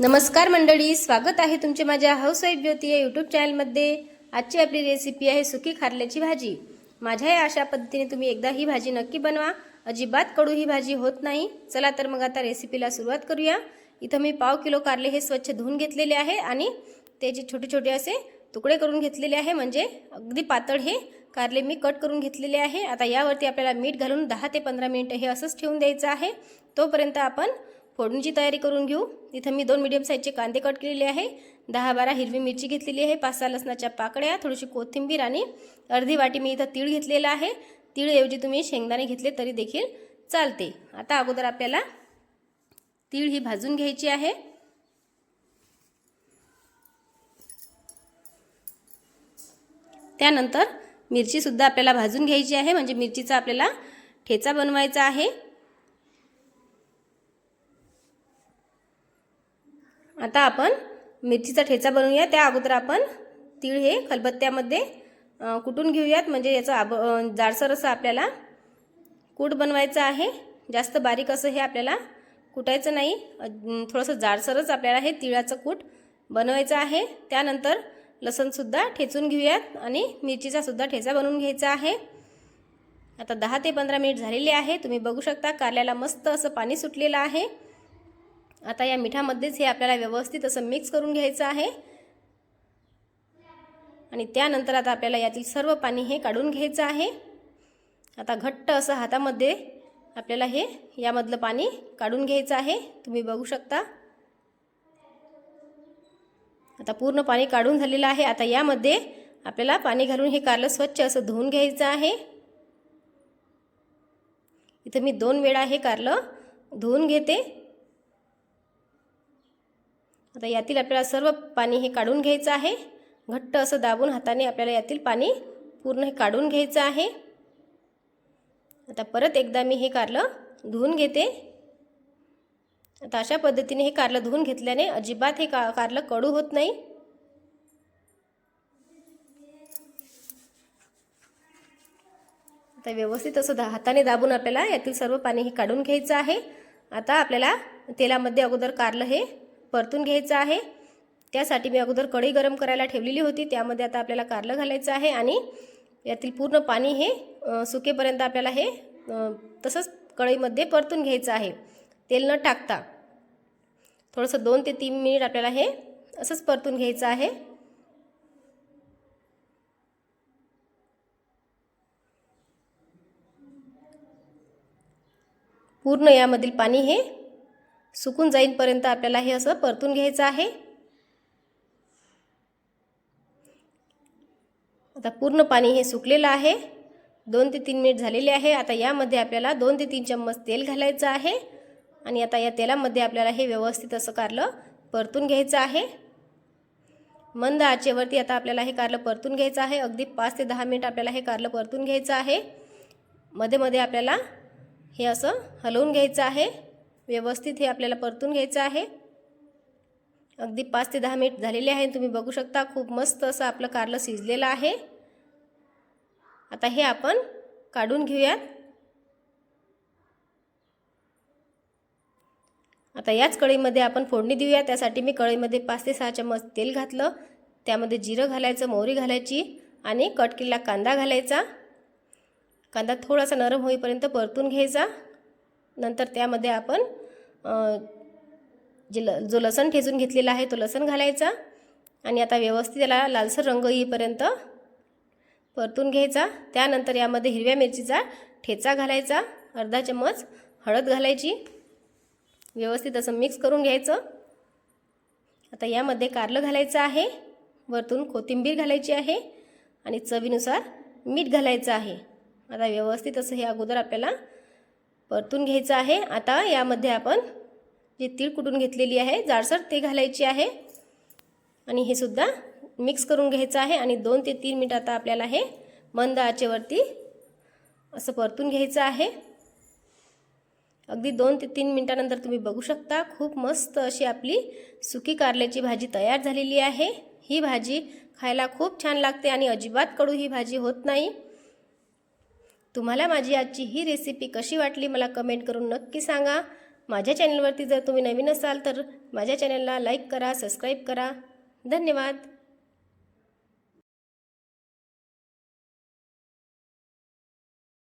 नमस्कार मंडळी स्वागत आहे तुमचे माझ्या हाऊसवाईफ ज्योती या यूट्यूब चॅनलमध्ये आजची आपली रेसिपी आहे सुकी खारल्याची भाजी. माझ्या या अशा पद्धतीने तुम्ही एकदा ही भाजी नक्की बनवा. अजिबात कडू ही भाजी होत नाही. चला तर मग आता रेसिपीला सुरुवात करूया. इथं मी पाव किलो कारले हे स्वच्छ धुवून घेतलेले आहे आणि त्याचे छोटे छोटे असे तुकडे करून घेतलेले आहे म्हणजे अगदी पातळ हे कारले मी कट करून घेतलेले आहे. आता यावरती आपल्याला मीठ घालून दहा ते पंधरा मिनटं हे असंच ठेवून द्यायचं आहे. तोपर्यंत आपण फोडणीची तयारी करून घेऊ. इथं मी दोन मिडियम साईजचे कांदे कट केलेले आहे. दहा बारा हिरवी मिरची घेतलेली आहे. पाच सहा लसणाच्या पाकळ्या थोडीशी कोथिंबीर आणि अर्धी वाटी मी इथं तीळ घेतलेलं आहे. तीळऐवजी तुम्ही शेंगदाणे घेतले तरी देखील चालते. आता अगोदर आपल्याला तीळ ही भाजून घ्यायची आहे. त्यानंतर मिरचीसुद्धा आपल्याला भाजून घ्यायची आहे. म्हणजे मिरचीचा आपल्याला ठेचा बनवायचा आहे. आता आपण मिरचीचा ठेचा बनवूया. त्या अगोदर आपण तीळ हे खलबत्त्यामध्ये कुटून घेऊयात. म्हणजे याचं आब जाडसर असं आपल्याला कूट बनवायचं आहे. जास्त बारीक असं हे आपल्याला कुटायचं नाही. थोडंसं जाडसरच आपल्याला हे तिळाचं कूट बनवायचं आहे. त्यानंतर लसणसुद्धा ठेचून घेऊयात आणि मिरचीचासुद्धा ठेचा बनवून घ्यायचा आहे. आता दहा ते पंधरा मिनिट झालेले आहे. तुम्ही बघू शकता कारल्याला मस्त असं पाणी सुटलेलं आहे. आता या मिठामध्येच हे आपल्याला व्यवस्थित असं मिक्स करून घ्यायचं आहे. आणि त्यानंतर आता आपल्याला यातील सर्व पाणी हे काढून घ्यायचं आहे. आता घट्ट असं हातामध्ये आपल्याला हे यामधलं पाणी काढून घ्यायचं आहे. तुम्ही बघू शकता. आता पूर्ण पाणी काढून झालेलं आहे. आता यामध्ये आपल्याला पाणी घालून हे कारलं स्वच्छ असं धुवून घ्यायचं आहे. इथं मी दोन वेळा हे कारलं धुवून घेते. आता यातील आपल्याला सर्व पाणी हे काढून घ्यायचं आहे. घट्ट असं दाबून हाताने आपल्याला यातील पाणी पूर्ण हे काढून घ्यायचं आहे. आता परत एकदा मी हे कारलं धुवून घेते. आता अशा पद्धतीने हे कारलं धुवून घेतल्याने अजिबात हे का कारलं कडू होत नाही. आता व्यवस्थित असं दा हाताने दाबून आपल्याला यातील सर्व पाणी हे काढून घ्यायचं आहे. आता आपल्याला तेलामध्ये अगोदर कारलं हे परतून घ्यायचं आहे. त्यासाठी मी अगोदर कढई गरम करायला ठेवलेली होती. त्यामध्ये आता आपल्याला कारलं घालायचं आहे आणि यातील पूर्ण पाणी हे सुकेपर्यंत आपल्याला हे तसंच कढईमध्ये परतून घ्यायचं आहे. तेल न टाकता थोडंसं दोन ते तीन मिनिट आपल्याला हे असंच परतून घ्यायचं आहे. पूर्ण यामधील पाणी हे सुकून जाईपर्यंत आपल्याला हे असं परतून घ्यायचं आहे. आता पूर्ण पाणी हे सुकलेलं आहे. दोन ते तीन मिनिट झालेले आहे. आता यामध्ये आपल्याला दोन ते तीन चम्मच तेल घालायचं आहे. आणि आता या तेलामध्ये आपल्याला हे व्यवस्थित असं कारलं परतून घ्यायचं आहे. मंद आचेवरती आता आपल्याला हे कारलं परतून घ्यायचं आहे. अगदी पाच ते दहा मिनिट आपल्याला हे कारलं परतून घ्यायचं आहे. मध्ये मध्ये आपल्याला हे असं हलवून घ्यायचं आहे. व्यवस्थित हे आपल्याला परतून घ्यायचं आहे. अगदी पाच ते दहा मिनिट झालेले आहे तुम्ही बघू शकता खूप मस्त असं आपलं कारलं शिजलेलं आहे. आता हे आपण काढून घेऊयात. आता याच कढईमध्ये आपण फोडणी देऊया त्यासाठी मी कढईमध्ये पाच ते सहा चम्मच तेल घातलं. त्यामध्ये जिरं घालायचं मोहरी घालायची आणि कट केलेला कांदा घालायचा. कांदा थोडासा नरम होईपर्यंत परतून घ्यायचा. नंतर त्यामध्ये आपण जे ल जो लसण ठेचून घेतलेला आहे तो लसण घालायचा आणि आता व्यवस्थित त्याला लालसर रंग येईपर्यंत परतून घ्यायचा. त्यानंतर यामध्ये हिरव्या मिरचीचा ठेचा घालायचा अर्धा चम्मच हळद घालायची. व्यवस्थित असं मिक्स करून घ्यायचं. आता यामध्ये कारलं घालायचं आहे वरतून कोथिंबीर घालायची आहे आणि चवीनुसार मीठ घालायचं आहे. आता व्यवस्थित असं हे अगोदर आपल्याला परतून घ्यायचं आहे. आता यामध्ये आपण जे तीळ कुटून घेतलेली आहे जाडसर ते घालायची आहे. आणि हे सुद्धा मिक्स करून घ्यायचं आहे आणि दोन ते तीन मिनिट आता आपल्याला हे मंद आचेवरती असं परतून घ्यायचं आहे. अगदी दोन ते तीन मिनटानंतर तुम्ही बघू शकता खूप मस्त अशी आपली सुकी कारल्याची भाजी तयार झालेली आहे. ही भाजी खायला खूप छान लागते आणि अजिबात कडू ही भाजी होत नाही. तुम्हाला माझी आजची ही रेसिपी कशी वाटली मला कमेंट करून नक्की सांगा. माझ्या चॅनलवरती जर तुम्ही नवीन असाल तर माझ्या चॅनलला लाईक करा सबस्क्राईब करा. धन्यवाद.